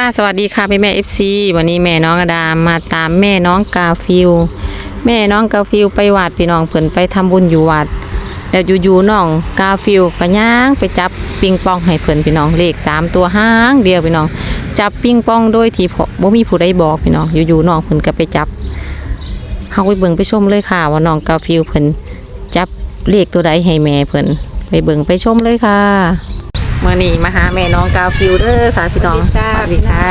ค่ะสวัสดีค่ะแม่แม่เอฟซีวันนี้แม่น้องอดามมาตามแม่น้องกาฟิลแม่น้องกาฟิลไปวัดพี่น้องเพิ่นไปทำบุญอยู่วัดแล้วอยู่ๆน้องกาฟิลก็ย่างไปจับปิงปองให้เพิ่นพี่น้องเลขสามตัวห้างเดียวพี่น้อง จับปิงปองโดยที่พอบ่มีผู้ใดบอกพี่น้องอยู่ๆน้องเพิ่นก็ไปจับเฮาไปเบิ่งไปชมเลยค่ะว่าน้องกาฟิลเพิ่นจับเลขตัวใดให้แม่เพิ่นไปเบิ่งไปชมเลยค่ะ มื่อนี้มาหาแม่น้องกาฟิลเด้อค่ะพี่น้องสวัสดีจ้าสวัสดีค่ะ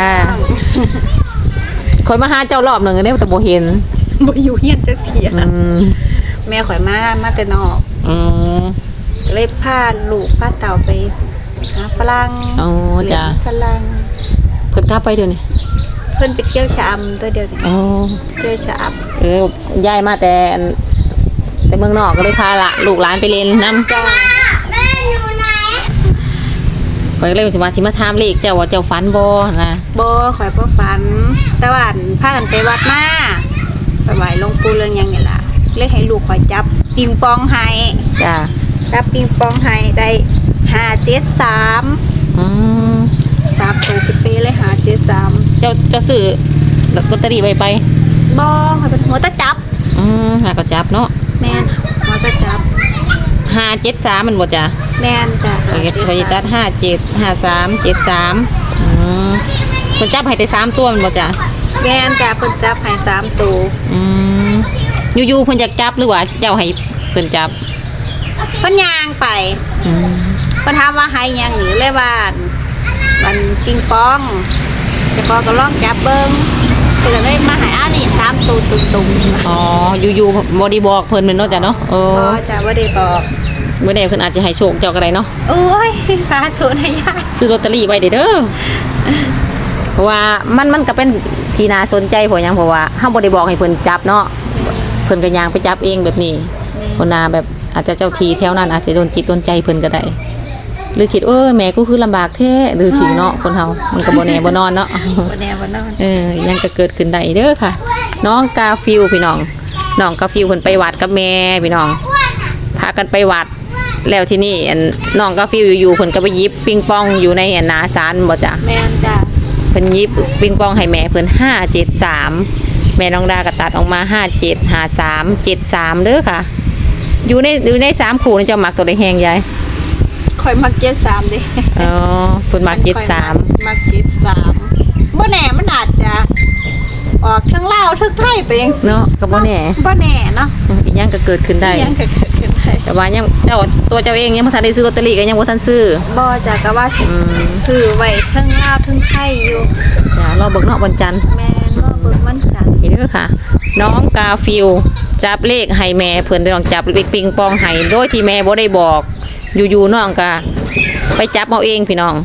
คอยมาหาเจ้ารอบหนึ่งเนี่ยแต่บ่เห็นบ่อยู่เฮียนจักเทียอืมแม่ข่อยมามาแต่นอกอืมเลยพาลูกพาเต่าไปหาฝรั่งโอ้จ้ะเลี้ยงฝรั่งเพิ่นกลับไปเดี๋ยวนี้เพิ่นไปเที่ยวชะอำตัวเดียวนี่โอ้เที่ยวชะอเออยายมาแต่อันแต่เมืองนอกก็เลยพาละลูกหลานไปเล่นน้ำ จ้าำเพิ่นก็เลยสิมาสิมาถามเลขเจ้าว่าเจ้าฝันบ่นะบ่ข่อยบ่ฝัน แต่ว่าอั่นพากันไปวัดมาไปไหว้หลวงปู่เรื่องหยังนี่ล่ะเลยให้ลูกข่อยจับปิงปองให้จ้ะจับปิงปองให้ได้573อืมสามตัวเป๊ะๆเลย573เจ้าเจ้าซื้อลอตเตอรี่ไว้ไปบ่ข่อยเป็นหัวตะจับ อืมหาก็จับเนาะแม่นหัวตะจับ 573มันบ่จ้ะแม่นจ้ะไปก็ไปตัด57 53 73อืมเพิ่นจับให้แต่สามตัวมันบ่จ้ะแม่นจ้ะเพิ่นจับให้สามตัวอืมอยู่ๆเพิ่นอยากจับหรือว่าเจ้าให้เพิ่นจับเพิ่นย่างไปอืมเพิ่นถามว่าให้หยังหนีเลยว่ามันปิงปองแต่พอก็ลองจับเบิ่งเพิ่นก็เลยมาให้อ้าวนี่สาม ตัวตุ่มๆอ๋ออยู่ๆบ่ได้บอกเพิ่นแม่นเนาะจ้ะเนาะเออ๋ออจ้ะบ่ได้บอกบ่ได้เพิ่นอาจจะให้โชคเจ้าก็ได้เนาะโอ้ยสาธุนะยายซื้อลอตเตอรี่ไว้เด้อเด้อเพราะว่ามันมันก็เป็นที่น่าสนใจเพราะหยังเพราะว่าเฮาบ่ได้บอกให้เพิ่นจับเนาะเพิ่นก็ย่างไปจับเองแบบนี้คนน่าแบบอาจจะเจ้าทีแถวนั้นอาจจะโดนจิตโดนใจเพิ่นก็ได้หรือคิดเออแม่กูคือลำบากแท้หรือสิเนาะคนเฮามันก็บ่แน่บ่นอนเนาะบ่แน่บ่นอนเออยังก็เกิดขึ้นได้เด้อค่ะ น้องกาฟิลพี่น้องน้องกาฟิลเพิ่นไปวัดกับแม่พี่น้องพากันไปวัดแล้วที่นี่อันน้องกาฟิลอยู่ๆเพิ่นก็ไปหยิบปิงปองอยู่ในอันหนาศาลบ่จ้ะแม่นจ้ะเพิ่นหยิบปิงปองให้แม่เพิ่น573แม่น้องดาก็ตัดออกมา57 53 73เด้อค่ะ อยู่ในอยู่ในสามคู่นี่เจ้ามักตัวใดแฮงยายข่อยมักเจ็ดสามเด้อ๋อเพิ่นมัก73มักเจ็ดสามบ่แน่มันอาจจะ ออกทั้งลาวทั้งไทยไปจังซี่เนาะก็บ่แน่บ่แน่เนาะอีหยังก็เกิดขึ้นได้อิหยังก็เกิดขึ้นได้แต่ว่ายังเจ้าตัวเจ้าเองยังบ่ทันได้ซื้อลอตเตอรี่ก็ยังบ่ทันซื้อบ่จ้ะก็ว่าสิอืมซื้อไว้ทั้งลาวทั้งไทยอยู่จ้ารอเบิ่งเนาะวันจันทร์แม่นว่าเบิ่งมันจันทร์นี่เด้อค่ะ น้องกาฟิลจับเลขให้แม่เพิ่นไปลองจับเลขปิงปองให้โดยที่แม่บ่ได้บอก อยู่ๆน้องก็ไปจับเอาเองพี่น้อง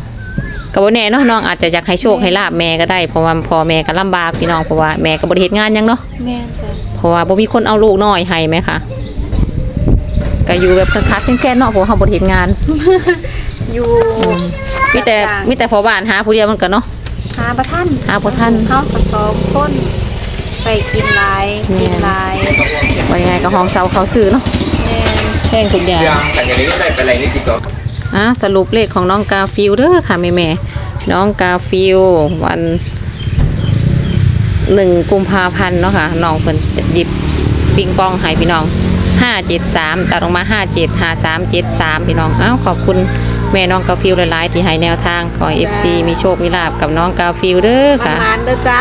ก็บ่แน่เนาะน้องอาจจะอยากให้โชคให้ลาบแม่ก็ได้เพราะว่าพ่อแม่ก็ลำบากพี่น้องเพราะว่าแม่ก็บ่ได้เฮ็ดงานหยังเนาะแม่นจ้ะเพราะว่าบ่มีคนเอาลูกน้อยให้แม่ค่ะก็อยู่แบบคักๆแค่ๆเนาะเพราะว่าเฮาบ่ได้เฮ็ดงานอยู่มีแต่มีแต่พอบ้านหาผู้เดียวมันก็เนาะ หาบ่ทันหาบ่ทัน เฮาก็สองคนไปกินหลายกินหลายว่ายังไงก็ห้องเซาเขาซื้อเนาะแม่น แพงทุกอย่าง Siang, tanya ini baik balai ini tiga. อะสรุปเลขของน้องกาฟิลเด้อค่ะแม่แม่น้องกาฟิลวันหนึ่งกุมภาพันธ์เนาะค่ะน้องเพิ่นจะหยิบปิงปองให้พี่น้องห้าเจ็ดสามตัดออกมาห้าเจ็ดห้าสามเจ็ดสามพี่น้องอ้าวขอบคุณแม่น้องกาฟิลหลายๆที่ให้แนวทางขอเอฟซีมีโชคมีลาบกับน้องกาฟิลเด้อประค่ะมาณเด้อจ้า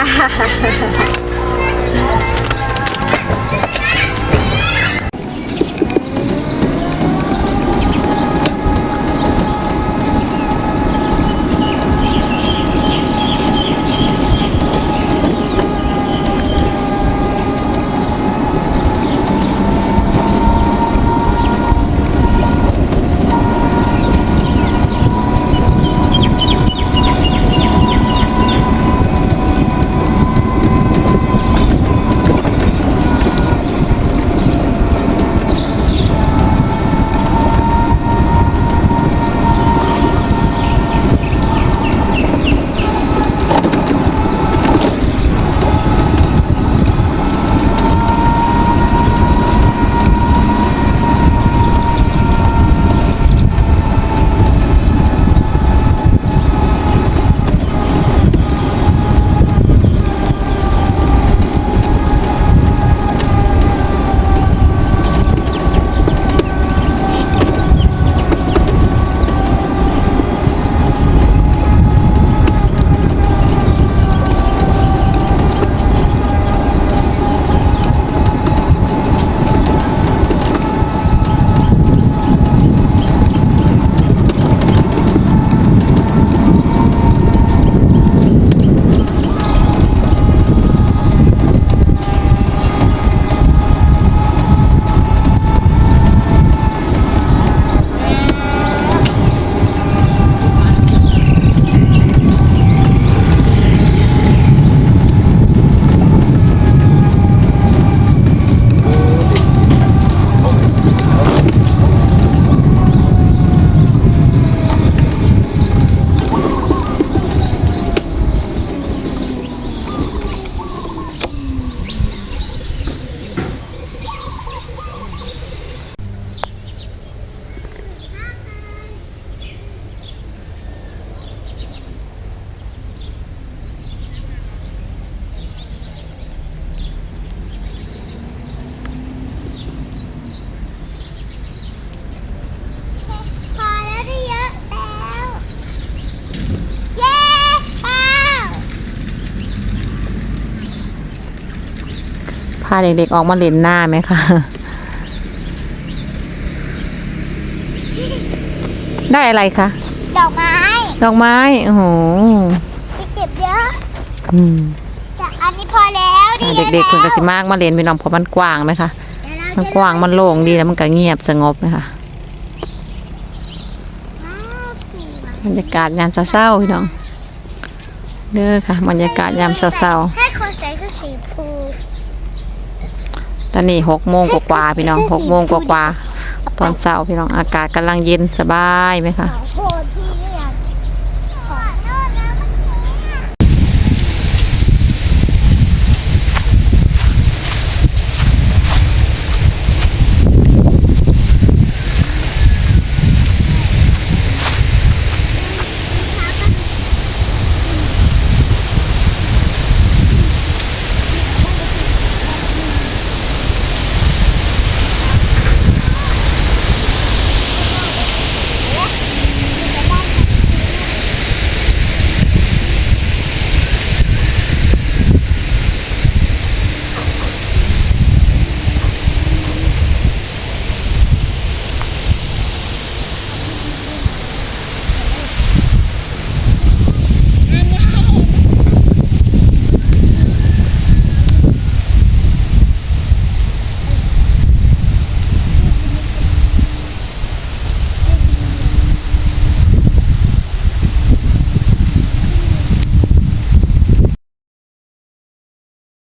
าเด็กๆออกมาเล่นหน้าไหมคะได้อะไรคะดอกไม้ดอกไม้โอ้โหที่เก็บเยอะอืมแต่อันนี้พอแล้วดีอ่าเด็กๆคนก็สิมากมาเล่นพี่น้องเพราะมันกว้างไหมคะมันกว้างมันโล่งดีแล้วมันก็เงียบสงบไหมคะบรรยากาศยามเศร้าๆพี่น้องเด้อค่ะบรรยากาศยามเศร้าให้คนใส่เสื้อสีฟูๆ ตอนนี้หกโมงกว่าๆพี่น้องหกโมงกว่าๆตอนเช้าพี่น้องอากาศกำลังเย็นสบายไหมคะ